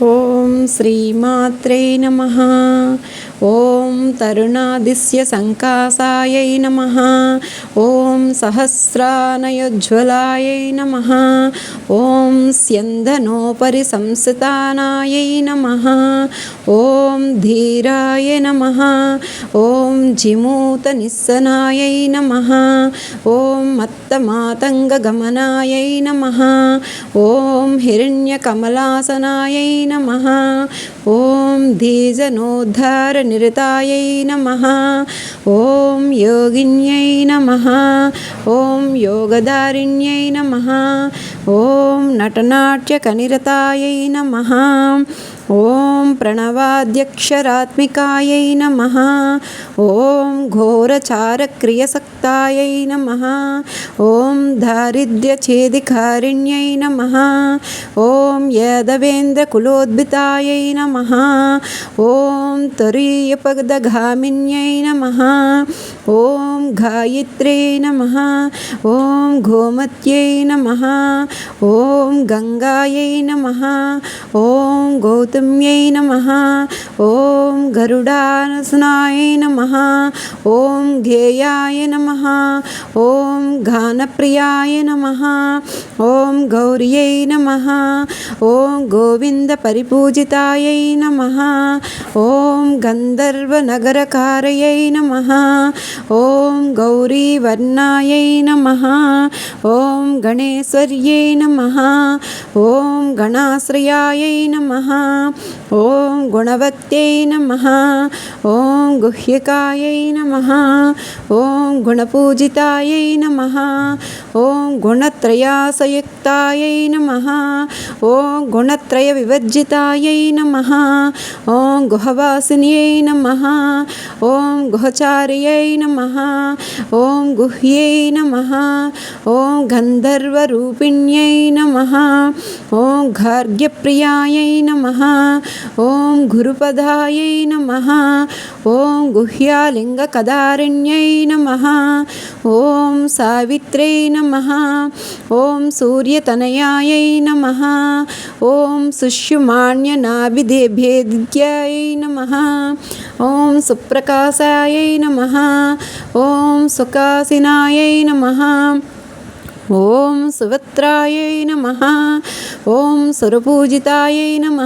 Oh. ఓం శ్రీమాత్రే నమ. ఓం తరుణాదిశ్య సంకాసాయై నమ. ఓం సహస్రానయోజ్వలాయై నమ. ఓం స్యందనోపరి సంస్థానాయై నమ. ఓం ధీరాయ నమ. ఓం జిమూత నిస్సనాయై నమ. ఓం మత్తమాతంగగమనాయై నమ. ఓం హిరణ్యకమలాసనాయై నమ. ఓం ధీజనోద్ధార నిరతాయై నమ. ఓం యోగిన్యై నమ. ఓం యోగదారిణ్యై నమ. ఓం నటనాట్యకనిరతాయై నమ. ఓం ప్రణవాద్యక్షరాత్మికాయై నమ. ఓం ఘోరచారక్రియసక్తాయై నమ. ఓం దారిద్ర్యఛేదికారిణ్యై నమ. ఓం యాదవేంద్రకులోద్భితాయై నమ. ఓం తరీయపదఘామిన్యై నమ. ఓం గాయత్ర్యై నమ. ఓం గోమత్యై నమ. ఓం గంగాయై నమ. ఓం గౌతమ్యై నమ. ఓం గరుడానసనాయ నమ. ఓం ధ్యేయాయ నమ. ఓం గానప్రియాయ నమ. ఓం గౌర్యై నమ. ఓం గోవింద పరిపూజితాయై నమ. ఓం గంధర్వనగరకారయై నమ. ఓం గౌరీవర్ణాయై నమ. ఓం గణేశ్వర్యై నమ. ఓం గణాశ్రయాయై నమ. ఓం గుణవత్యై నమ ఓం గుహ్యకాయై నమ ఓం గుణపూజితాయై నమ ఓం గుణత్రయాసయుక్తాయై నమ ఓం గుణత్రయ వివర్జితాయై నమ ఓం గుహవాసిన్యై నమ ఓం గుహచార్యై నమ ఓం గుహ్యై నమ ఓం గంధర్వరూపిణ్యై నమ ఓం గార్గ్యప్రియాయై నమ ఓం గురుపదాయై నమ. ఓం గుహ్యాలింగకదారణ్యై నమ. ఓం సావిత్రై నమ. ఓం సూర్యతనయాయై నమ. ఓం సుష్యుమాణ్యనాభిదేభేద్యాయై నమ. ఓం సుప్రకాశాయై నమ. ఓం సుకాసినాయై నమ. ఓం సువత్రాయై నమ. ఓం సురపూజితాయై నమ.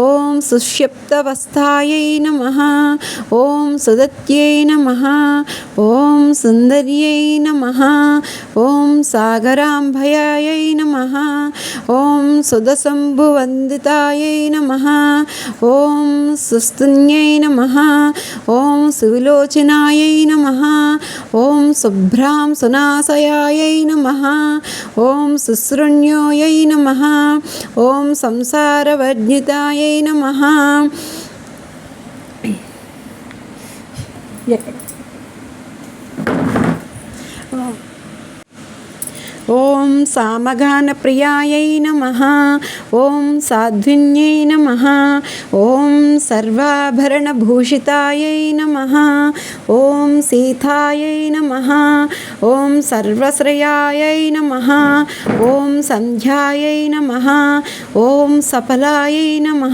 ఓం సుష్యప్తవస్థాయై నమ. ఓం సుదత్యై నమ. ఓం సుందర్యై నమ. ఓం సాగరాంభయాయై నమ. ఓం సుదశంభువందితాయై నమ. ఓం సుస్తున్యై నమ. ఓం సువిలోచనాయై నమ. ఓం శుభ్రాం సునాశయాయై నమ నమ ఓం శుశ్రుణ్యోయై నమ ఓం సంసారవర్జితాయై నమ ఎక్కడ ఓం సామగానప్రియాయై నమ ఓం సాధ్విన్యై నమ ఓం సర్వాభరణభూషితాయై నమ ఓం సీతాయై నమ ఓం సర్వశ్రయాయై నమ ఓం సంధ్యాయై నమ ఓం సఫలాయై నమ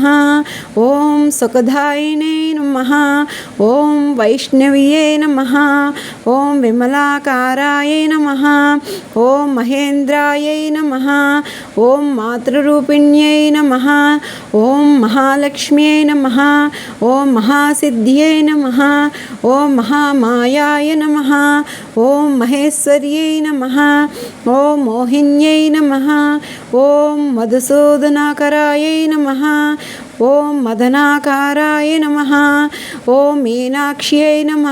ఓం సుఖదాయినే నమ ఓం వైష్ణవ్యే నమ ఓం విమలాకారాయ నమ ఓం మహేంద్రాయై నమ. ఓం మాతృరూపిణ్యై నమ. ఓం మహాలక్ష్మ్యై నమ. ఓం మహాసిద్ధ్యై నమ. ఓం మహామాయాయ నమ. ఓం మహేశ్వర్యై నమ. ఓం మోహిన్యై నమ. ఓం మధుసూదనాకరాయ నమ. ఓం మదనాకారాయ నమ. ఓం మీనాక్ష్యై నమ.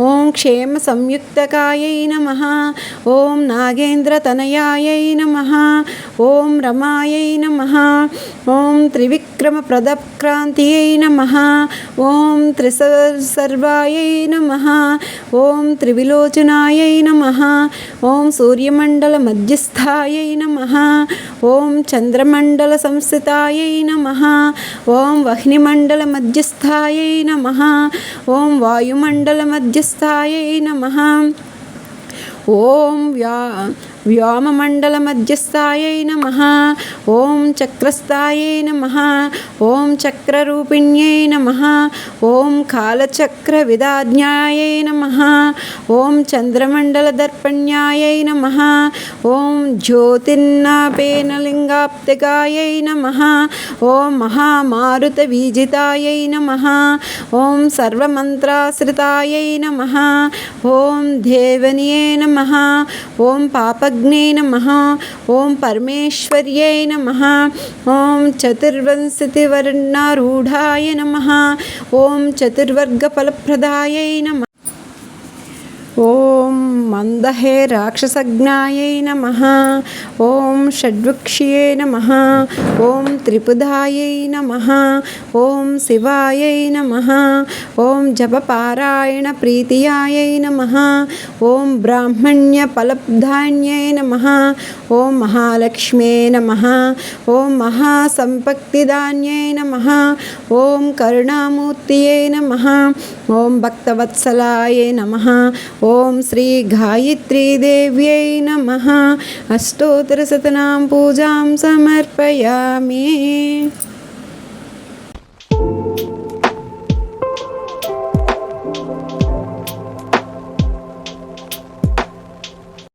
ఓం క్షేమ సంయుక్తకాయై నమ. ఓం నాగేంద్రతనయాయై నమ. ఓం రమాయై నమ. ఓం త్రివిక్రమ ప్రదక్రాంతియై నమ. ఓం త్రిసర్వాయై నమ. ఓం త్రివిలోచనాయై నమ. ఓం సూర్యమండల మధ్యస్థాయై నమ. ఓం చంద్రమండల సంస్థితాయై నమ. ఓం వహ్నిమండల మధ్యస్థాయై నమ. ఓం వాయుమండల మధ్యస్థాయై నమ. ఓం వ్యా వ్యోమమండల వ్యోమమండలమధ్యస్థాయై నమ. ఓం చక్రస్థాయై నమ. ఓం చక్రరూపిణ్యై నమ. ఓం కాలచక్ర విదాజ్ఞాయై నమ. ఓం చంద్రమండల చంద్రమండలదర్పణ్యాయై నమ. ఓం జ్యోతిర్నాపేనలింగాప్తికాయై నమ. ఓం మహామారుత మహామారుతవీజితాయై నమ. ఓం సర్వమంత్రాశ్రితాయై నమ. ఓం దేవనియే నమ. ఓం పాపజ్ఞే నమ. ఓం పరమేశ్వర్యై నమ. ఓం చతుర్వంశతి త్రివర్ణారూఢాయ నమ. ఓం చతుర్వర్గ ఫలప్రదాయ నమ. ఓం మందహే రాక్షసజ్ఞాయై నమ ఓం షడ్వక్ష్యే నమ ఓం త్రిపుధాయై నమ ఓం శివాయై నమ ఓం జపపారాయణ ప్రీతియాయై నమ ఓం బ్రాహ్మణ్య ఫలప్ధాన్యై నమ ఓం మహాలక్ష్మే నమ ఓం మహాసంపక్తిదాన్యై నమ ఓం కరుణామూర్తియే నమ. ఓం భక్తవత్సలాయ నమ. ఓం శ్రీ గాయత్రీదేవ్యై నమ. అష్టోత్తరశతనాం పూజాం సమర్పయామి.